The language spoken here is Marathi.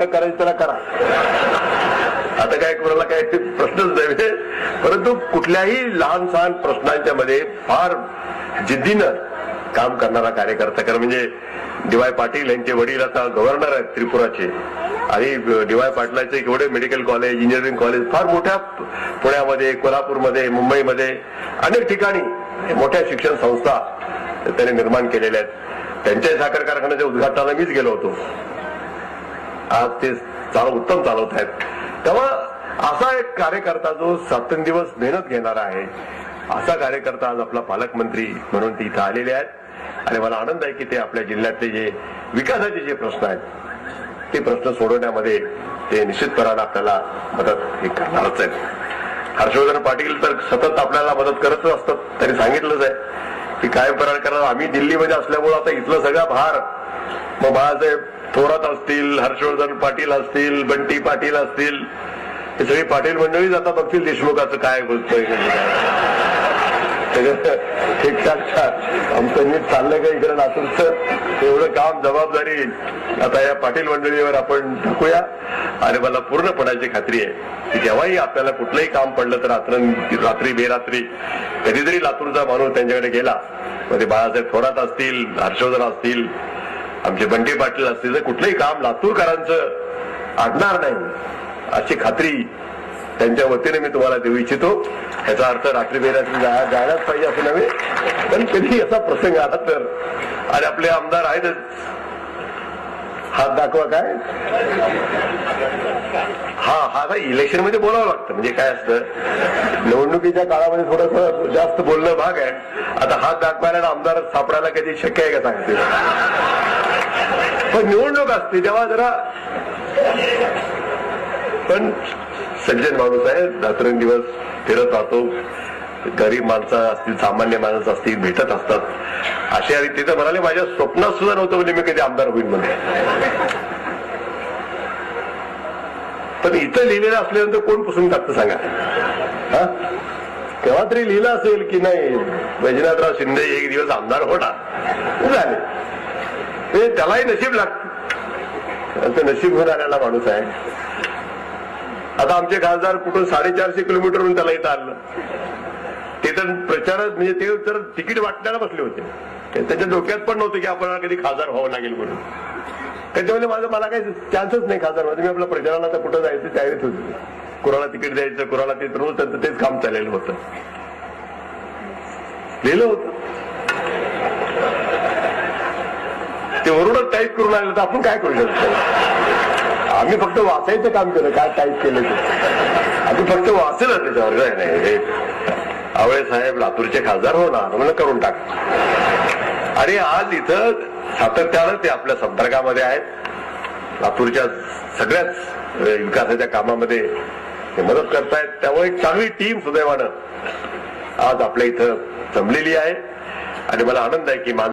करायचं त्याला करा. आता काय कोणाला काय प्रश्नच नव्हे परंतु कुठल्याही लहान सहान प्रश्नांच्या मध्ये फार जिद्दीनं काम करणारा कार्यकर्ता कारण म्हणजे डीवाय पाटील यांचे वडील आता गव्हर्नर आहेत त्रिपुराचे. आणि डीवाय पाटलाचे एवढे मेडिकल कॉलेज इंजिनिअरिंग कॉलेज फार मोठ्या पुण्यामध्ये कोल्हापूरमध्ये मुंबईमध्ये अनेक ठिकाणी मोठ्या शिक्षण संस्था त्यांनी निर्माण केलेल्या आहेत. त्यांच्या साखर कारखान्याच्या उद्घाटनाला मीच गेलो होतो. आज ते चाल उत्तम चालवत आहेत. तेव्हा असा एक कार्यकर्ता जो दिवस मेहनत घेणारा आहे असा कार्यकर्ता आज आपला पालकमंत्री म्हणून ते इथं आलेले आहेत. आणि मला आनंद आहे की ते आपल्या जिल्ह्यातले जे विकासाचे जे प्रश्न आहेत ते प्रश्न सोडवण्यामध्ये ते निश्चितपणाने आपल्याला मदत हे करणारच आहेत. हर्षवर्धन पाटील तर सतत आपल्याला मदत करतच असतात त्यांनी सांगितलंच आहे की काय करार आम्ही दिल्लीमध्ये असल्यामुळे आता इथलं सगळा भार. मग बाळासाहेब थोरात असतील हर्षवर्धन पाटील असतील बंटी पाटील असतील हे सगळी पाटील मंडळीच आता बघतील देशमुखाचं काय बोलतोय ठीकठाक आमचं नीट चाललंय का इकडे लातूरचं? एवढं काम जबाबदारी आता या पाटील मंडळीवर आपण टाकूया. आणि मला पूर्णपणाची खात्री आहे की जेव्हाही आपल्याला कुठलंही काम पडलं तर रात्र रात्री बेरात्री कधीतरी लातूरचा माणूस त्यांच्याकडे गेला. मग ते बाळासाहेब थोरात असतील हर्षवर्धन असतील आमचे बंडे पाटील असतील तर कुठलंही काम लातूरकरांचं अडणार नाही. अशी खात्री त्यांच्या वतीने मी तुम्हाला देऊ इच्छितो. याचा अर्थ रात्री बेरात्री जायलाच पाहिजे असं नव्हे. पण कधी असा प्रसंग आला तर आणि आपले आमदार आहेतच हात दाखवा काय? हा हा काय इलेक्शनमध्ये बोलावं लागतं. म्हणजे काय असतं? निवडणुकीच्या काळामध्ये थोडस जास्त बोलणं भाग आहे. आता हात दाखवायला आमदार सापडायला कधी शक्य आहे का सांगते? पण निवडणूक असते तेव्हा जरा पण सज्जन माणूस आहे रात्रंदिवस फिरत राहतो. गरीब माणसं असतील सामान्य माणसं असतील भेटत असतात. असे आणि ते तर म्हणाले माझ्या स्वप्नात सुद्धा नव्हतं म्हणजे मी कधी आमदार होईल म्हणजे पण इथं लिहिलेलं असल्यानंतर कोण पुसून टाकतं सांगा? हा? केव्हा तरी लिहिलं असेल की नाही वैजनाथराव शिंदे एक दिवस आमदार होणार. झाले ते त्यालाही नशीब लागत त्यांचं नशीब घेऊन आलेला माणूस आहे. आता आमचे खासदार कुठून साडेचारशे किलोमीटरहून त्याला इथं आणलं. ते तर प्रचार म्हणजे ते तर तिकीट वाटण्याला बसले होते. त्याच्या डोक्यात पण नव्हतं की आपल्याला कधी खासदार व्हावं लागेल म्हणून. त्याच्यामध्ये माझं मला काही चान्सच नाही खासदार व्हायचं मी आपल्या प्रचाराला आता कुठं जायचं तयारीत होती कुणाला तिकीट द्यायचं कुणाला ते रोज त्यांचं तेच काम चाललेलं होतं. लिहिलं होतं ते वरूनच टाईप करू लागलं तर आपण काय करू शकतो? आम्ही फक्त वाचायचं काम केलं काय टाईप केलं ते. आम्ही फक्त वाचलं त्याच्यावर काय नाही आवळे साहेब लातूरचे खासदार होणार म्हणून करून टाक. आणि आज इथं सातत्यानं ते आपल्या संपर्कामध्ये आहेत. लातूरच्या सगळ्याच विकासाच्या कामामध्ये ते मदत करतायत. त्यामुळे एक चांगली टीम सुदैवानं आज आपल्या इथं जमलेली आहे. आणि मला आनंद आहे की